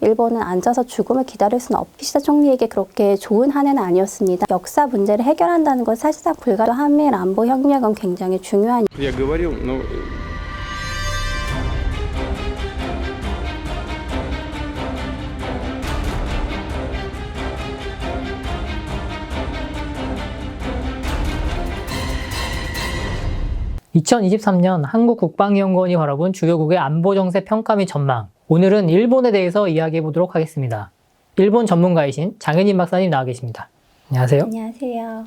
일본은 앉아서 죽음을 기다릴 수는 없. 키시다 총리에게 그렇게 좋은 한 해는 아니었습니다. 역사 문제를 해결한다는 것 사실상 불가도 한미일 안보 협력은 굉장히 중요한 Я говорил, но (2023년) 한국국방연구원이 바라본 주요국의 안보 정세 평가 및 전망 오늘은 일본에 대해서 이야기해 보도록 하겠습니다 일본 전문가이신 장현인 박사님 나와 계십니다 안녕하세요 안녕하세요.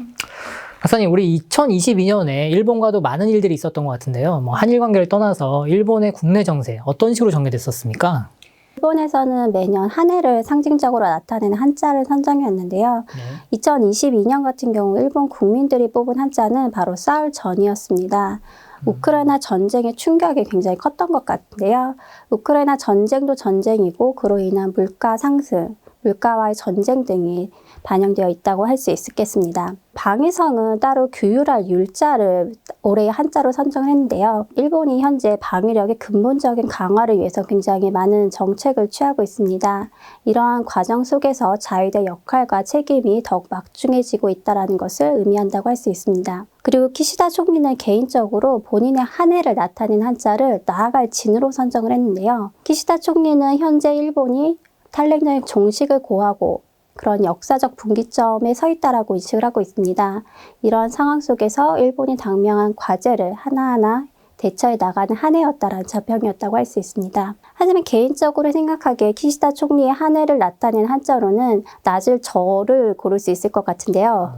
박사님 우리 2022년에 일본과도 많은 일들이 있었던 것 같은데요 뭐 한일 관계를 떠나서 일본의 국내 정세 어떤 식으로 전개됐었습니까 일본에서는 매년 한 해를 상징적으로 나타내는 한자를 선정했는데요. 네. 2022년 같은 경우 일본 국민들이 뽑은 한자는 바로 싸울 전이었습니다. 우크라이나 전쟁의 충격이 굉장히 컸던 것 같은데요. 우크라이나 전쟁도 전쟁이고 그로 인한 물가 상승, 물가와의 전쟁 등이 반영되어 있다고 할 수 있겠습니다. 방위성은 따로 규율할 율자를 올해 한자로 선정했는데요. 일본이 현재 방위력의 근본적인 강화를 위해서 굉장히 많은 정책을 취하고 있습니다. 이러한 과정 속에서 자위대 역할과 책임이 더욱 막중해지고 있다는 것을 의미한다고 할 수 있습니다. 그리고 키시다 총리는 개인적으로 본인의 한 해를 나타낸 한자를 나아갈 진으로 선정을 했는데요. 키시다 총리는 현재 일본이 탈레전의 종식을 고하고 그런 역사적 분기점에 서 있다라고 인식을 하고 있습니다. 이런 상황 속에서 일본이 당면한 과제를 하나하나 대처해 나가는 한 해였다라는 자평이었다고 할 수 있습니다. 하지만 개인적으로 생각하기에 키시다 총리의 한 해를 나타낸 한자로는 낮을 저를 고를 수 있을 것 같은데요.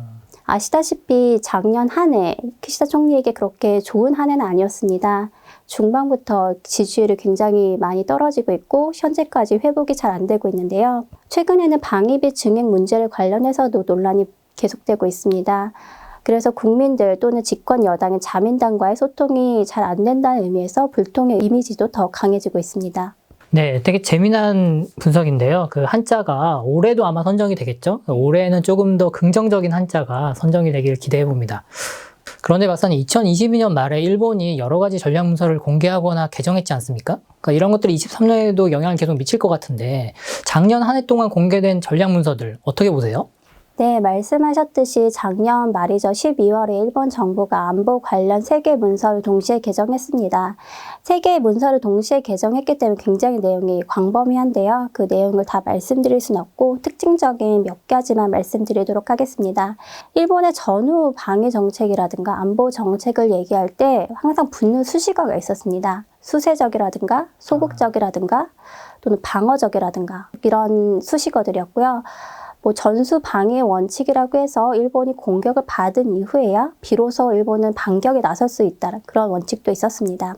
아시다시피 작년 한 해 키시다 총리에게 그렇게 좋은 한 해는 아니었습니다. 중반부터 지지율이 굉장히 많이 떨어지고 있고 현재까지 회복이 잘 안 되고 있는데요. 최근에는 방위비 증액 문제를 관련해서도 논란이 계속되고 있습니다. 그래서 국민들 또는 집권 여당인 자민당과의 소통이 잘 안 된다는 의미에서 불통의 이미지도 더 강해지고 있습니다. 네, 되게 재미난 분석인데요. 그 한자가 올해도 아마 선정이 되겠죠? 올해는 조금 더 긍정적인 한자가 선정이 되길 기대해 봅니다. 그런데 박사님, 2022년 말에 일본이 여러 가지 전략 문서를 공개하거나 개정했지 않습니까? 그러니까 이런 것들이 23년에도 영향을 계속 미칠 것 같은데 작년 한 해 동안 공개된 전략 문서들 어떻게 보세요? 네, 말씀하셨듯이 작년 말이죠. 12월에 일본 정부가 안보 관련 세개 문서를 동시에 개정했습니다. 세 개의 문서를 동시에 개정했기 때문에 굉장히 내용이 광범위한데요. 그 내용을 다 말씀드릴 수는 없고 특징적인 몇 가지만 말씀드리도록 하겠습니다. 일본의 전후 방위 정책이라든가 안보 정책을 얘기할 때 항상 붙는 수식어가 있었습니다. 수세적이라든가 소극적이라든가 또는 방어적이라든가 이런 수식어들이었고요. 뭐 전수 방해 원칙이라고 해서 일본이 공격을 받은 이후에야 비로소 일본은 반격에 나설 수 있다는 그런 원칙도 있었습니다.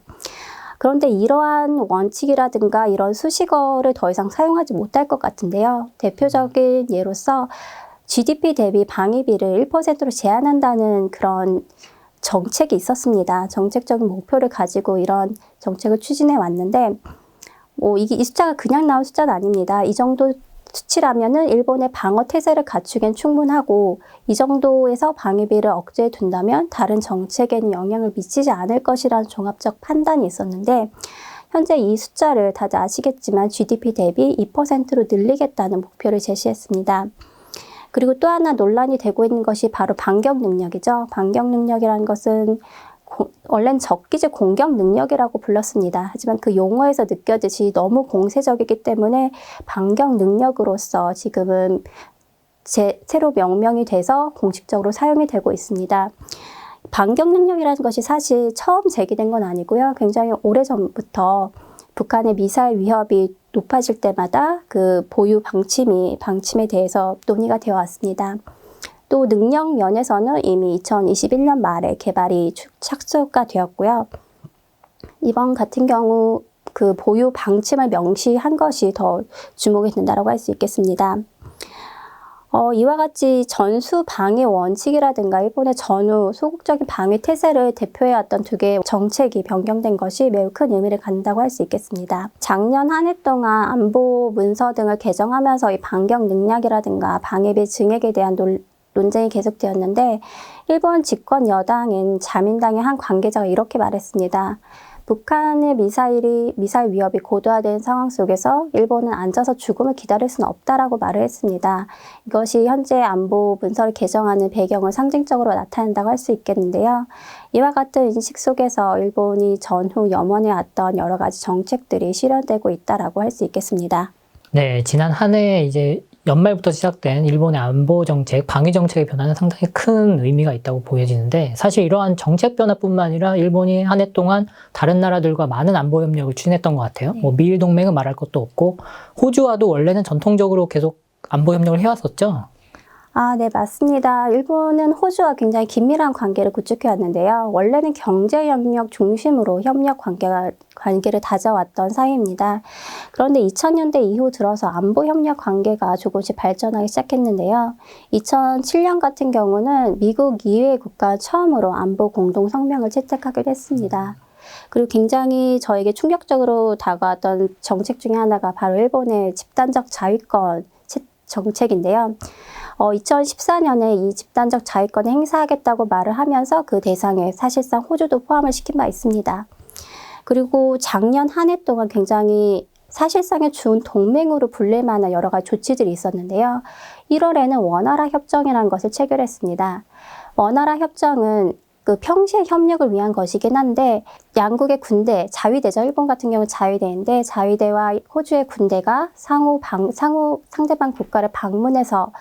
그런데 이러한 원칙이라든가 이런 수식어를 더 이상 사용하지 못할 것 같은데요. 대표적인 예로서 GDP 대비 방위비를 1%로 제한한다는 그런 정책이 있었습니다. 정책적인 목표를 가지고 이런 정책을 추진해 왔는데, 뭐 이게 이 숫자가 그냥 나온 숫자는 아닙니다. 이 정도 수치라면은 일본의 방어 태세를 갖추기엔 충분하고 이 정도에서 방위비를 억제해 둔다면 다른 정책에는 영향을 미치지 않을 것이라는 종합적 판단이 있었는데 현재 이 숫자를 다들 아시겠지만 GDP 대비 2%로 늘리겠다는 목표를 제시했습니다. 그리고 또 하나 논란이 되고 있는 것이 바로 반격 능력이죠. 반격 능력이라는 것은 고, 원래는 적기제 공격 능력이라고 불렀습니다. 하지만 그 용어에서 느껴지듯이 너무 공세적이기 때문에 반격 능력으로서 지금은 제, 새로 명명이 돼서 공식적으로 사용이 되고 있습니다. 반격 능력이라는 것이 사실 처음 제기된 건 아니고요. 굉장히 오래 전부터 북한의 미사일 위협이 높아질 때마다 그 보유 방침이 방침에 대해서 논의가 되어 왔습니다. 또 능력 면에서는 이미 2021년 말에 개발이 착수가 되었고요. 이번 같은 경우 그 보유 방침을 명시한 것이 더 주목이 된다고 할 수 있겠습니다. 어, 이와 같이 전수 방위 원칙이라든가 일본의 전후 소극적인 방위 태세를 대표해왔던 두 개의 정책이 변경된 것이 매우 큰 의미를 갖는다고 할 수 있겠습니다. 작년 한 해 동안 안보 문서 등을 개정하면서 이 반격 능력이라든가 방위비 증액에 대한 논, 논쟁이 계속되었는데 일본 집권 여당인 자민당의 한 관계자가 이렇게 말했습니다. 북한의 미사일이 미사일 위협이 고도화된 상황 속에서 일본은 앉아서 죽음을 기다릴 수는 없다라고 말을 했습니다. 이것이 현재 안보 문서를 개정하는 배경을 상징적으로 나타낸다고 할 수 있겠는데요. 이와 같은 인식 속에서 일본이 전후 염원해 왔던 여러 가지 정책들이 실현되고 있다라고 할 수 있겠습니다. 네, 지난 한 해 이제 연말부터 시작된 일본의 안보 정책, 방위 정책의 변화는 상당히 큰 의미가 있다고 보여지는데 사실 이러한 정책 변화뿐만 아니라 일본이 한 해 동안 다른 나라들과 많은 안보 협력을 추진했던 것 같아요. 뭐 미일 동맹은 말할 것도 없고 호주와도 원래는 전통적으로 계속 안보 협력을 해왔었죠. 아, 네, 맞습니다. 일본은 호주와 굉장히 긴밀한 관계를 구축해 왔는데요. 원래는 경제 영역 중심으로 협력 관계가, 관계를 다져왔던 사이입니다. 그런데 2000년대 이후 들어서 안보 협력 관계가 조금씩 발전하기 시작했는데요. 2007년 같은 경우는 미국 이외의 국가 처음으로 안보 공동 성명을 채택하기로 했습니다. 그리고 굉장히 저에게 충격적으로 다가왔던 정책 중에 하나가 바로 일본의 집단적 자위권 채- 정책인데요. 어, 2014년에 이 집단적 자위권을 행사하겠다고 말을 하면서 그 대상에 사실상 호주도 포함을 시킨 바 있습니다. 그리고 작년 한 해 동안 굉장히 사실상의 준 동맹으로 불릴 만한 여러 가지 조치들이 있었는데요. 1월에는 원활화 협정이라는 것을 체결했습니다. 원활화 협정은 그 평시의 협력을 위한 것이긴 한데 양국의 군대, 자위대죠. 일본 같은 경우는 자위대인데 자위대와 호주의 군대가 상호 방, 상호 상대방 국가를 방문해서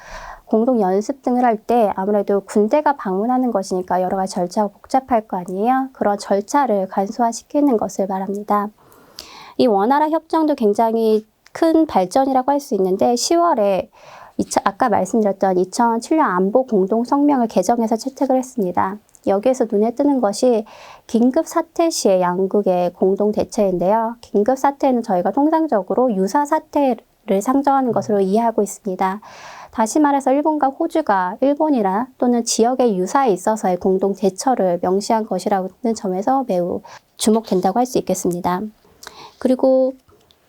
공동 연습 등을 할 때 아무래도 군대가 방문하는 것이니까 여러 가지 절차가 복잡할 거 아니에요. 그런 절차를 간소화시키는 것을 말합니다. 이 원활화 협정도 굉장히 큰 발전이라고 할 수 있는데 10월에 아까 말씀드렸던 2007년 안보 공동 성명을 개정해서 채택을 했습니다. 여기에서 눈에 뜨는 것이 긴급 사태 시의 양국의 공동 대처인데요. 긴급 사태는 저희가 통상적으로 유사 사태를 상정하는 것으로 이해하고 있습니다. 다시 말해서 일본과 호주가 일본이나 또는 지역의 유사에 있어서의 공동 대처를 명시한 것이라는 점에서 매우 주목된다고 할 수 있겠습니다. 그리고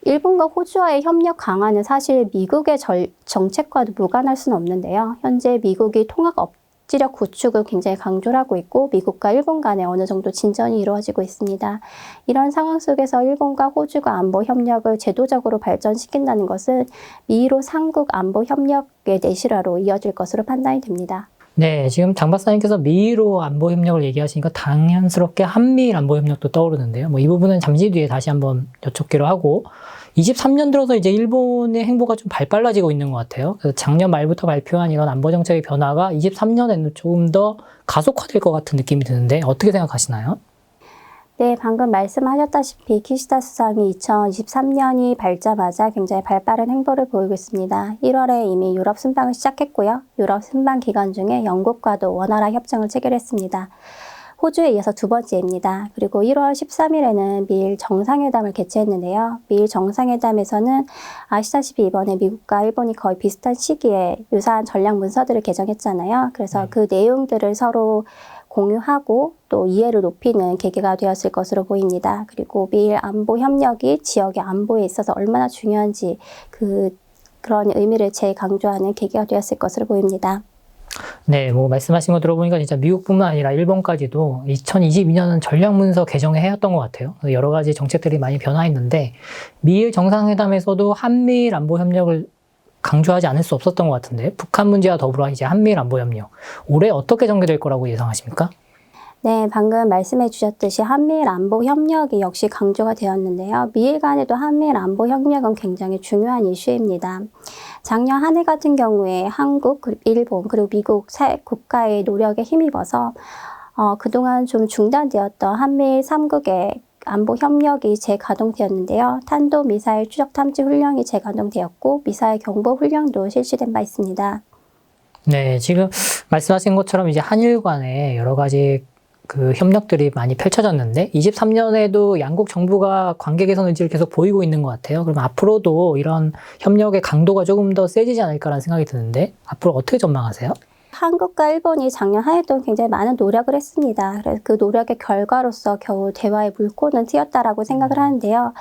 일본과 호주와의 협력 강화는 사실 미국의 절, 정책과도 무관할 수는 없는데요. 현재 미국이 통합 억 지력 구축을 굉장히 강조를 하고 있고 미국과 일본 간에 어느 정도 진전이 이루어지고 있습니다. 이런 상황 속에서 일본과 호주가 안보 협력을 제도적으로 발전시킨다는 것은 미로 삼국 안보 협력의 내실화로 이어질 것으로 판단이 됩니다. 네, 지금 장 박사님께서 미로 안보 협력을 얘기하시니까 당연스럽게 한미일 안보 협력도 떠오르는데요. 뭐 이 부분은 잠시 뒤에 다시 한번 여쭙기로 하고 23년 들어서 이제 일본의 행보가 좀 발빨라지고 있는 것 같아요. 그래서 작년 말부터 발표한 이런 안보 정책의 변화가 23년에는 조금 더 가속화될 것 같은 느낌이 드는데 어떻게 생각하시나요? 네, 방금 말씀하셨다시피 키시다 수상이 2023년이 밝자마자 굉장히 발빠른 행보를 보이고 있습니다. 1월에 이미 유럽 순방을 시작했고요. 유럽 순방 기간 중에 영국과도 원활한 협정을 체결했습니다. 호주에 이어서 두 번째입니다. 그리고 1월 13일에는 미일 정상회담을 개최했는데요. 미일 정상회담에서는 아시다시피 이번에 미국과 일본이 거의 비슷한 시기에 유사한 전략 문서들을 개정했잖아요. 그래서 네. 그 내용들을 서로 공유하고 또 이해를 높이는 계기가 되었을 것으로 보입니다. 그리고 미일 안보 협력이 지역의 안보에 있어서 얼마나 중요한지 그 그런 의미를 재강조하는 계기가 되었을 것으로 보입니다. 네, 뭐 말씀하신 거 들어보니까 진짜 미국뿐만 아니라 일본까지도 2022년은 전략문서 개정을 해왔던 것 같아요. 여러 가지 정책들이 많이 변화했는데 미일 정상회담에서도 한미일 안보 협력을 강조하지 않을 수 없었던 것 같은데 북한 문제와 더불어 이제 한미일 안보 협력 올해 어떻게 전개될 거라고 예상하십니까? 네, 방금 말씀해 주셨듯이 한미일 안보 협력이 역시 강조가 되었는데요. 미일 간에도 한미일 안보 협력은 굉장히 중요한 이슈입니다. 작년 한 해 같은 경우에 한국, 일본, 그리고 미국 세 국가의 노력에 힘입어서 어, 그동안 좀 중단되었던 한미일 3국의 안보 협력이 재가동되었는데요. 탄도 미사일 추적 탐지 훈련이 재가동되었고 미사일 경보 훈련도 실시된 바 있습니다. 네, 지금 말씀하신 것처럼 이제 한일 간에 여러 가지 그 협력들이 많이 펼쳐졌는데 23년에도 양국 정부가 관계 개선 의지를 계속 보이고 있는 것 같아요. 그럼 앞으로도 이런 협력의 강도가 조금 더 세지지 않을까라는 생각이 드는데 앞으로 어떻게 전망하세요? 한국과 일본이 작년 한 해 동안 굉장히 많은 노력을 했습니다. 그래서 그 노력의 결과로서 겨우 대화의 물꼬는 트였다라고 생각을 하는데요.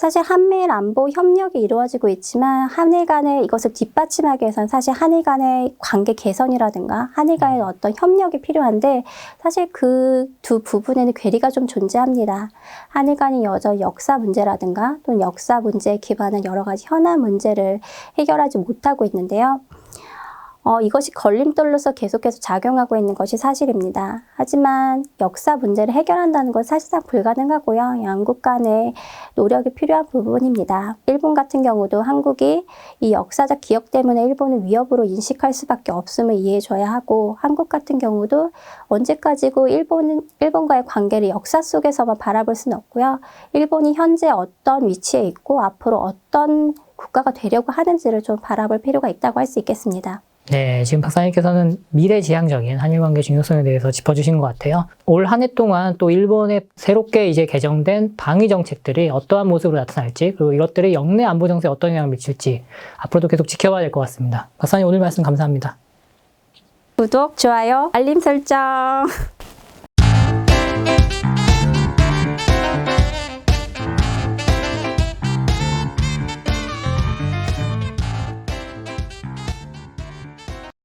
사실 한미일 안보 협력이 이루어지고 있지만 한일 간의 이것을 뒷받침하기 위해서는 사실 한일 간의 관계 개선이라든가 한일 간의 어떤 협력이 필요한데 사실 그 두 부분에는 괴리가 좀 존재합니다. 한일 간이 여전 역사 문제라든가 또는 역사 문제에 기반한 여러 가지 현안 문제를 해결하지 못하고 있는데요. 어, 이것이 걸림돌로서 계속해서 작용하고 있는 것이 사실입니다. 하지만 역사 문제를 해결한다는 건 사실상 불가능하고요. 양국 간의 노력이 필요한 부분입니다. 일본 같은 경우도 한국이 이 역사적 기억 때문에 일본을 위협으로 인식할 수밖에 없음을 이해해줘야 하고 한국 같은 경우도 언제까지고 일본은 일본과의 관계를 역사 속에서만 바라볼 수는 없고요. 일본이 현재 어떤 위치에 있고 앞으로 어떤 국가가 되려고 하는지를 좀 바라볼 필요가 있다고 할 수 있겠습니다. 네, 지금 박사님께서는 미래지향적인 한일 관계 중요성에 대해서 짚어주신 것 같아요. 올 한 해 동안 또 일본의 새롭게 이제 개정된 방위 정책들이 어떠한 모습으로 나타날지, 그리고 이것들이 영내 안보 정세에 어떤 영향을 미칠지 앞으로도 계속 지켜봐야 될 것 같습니다. 박사님 오늘 말씀 감사합니다. 구독, 좋아요, 알림 설정.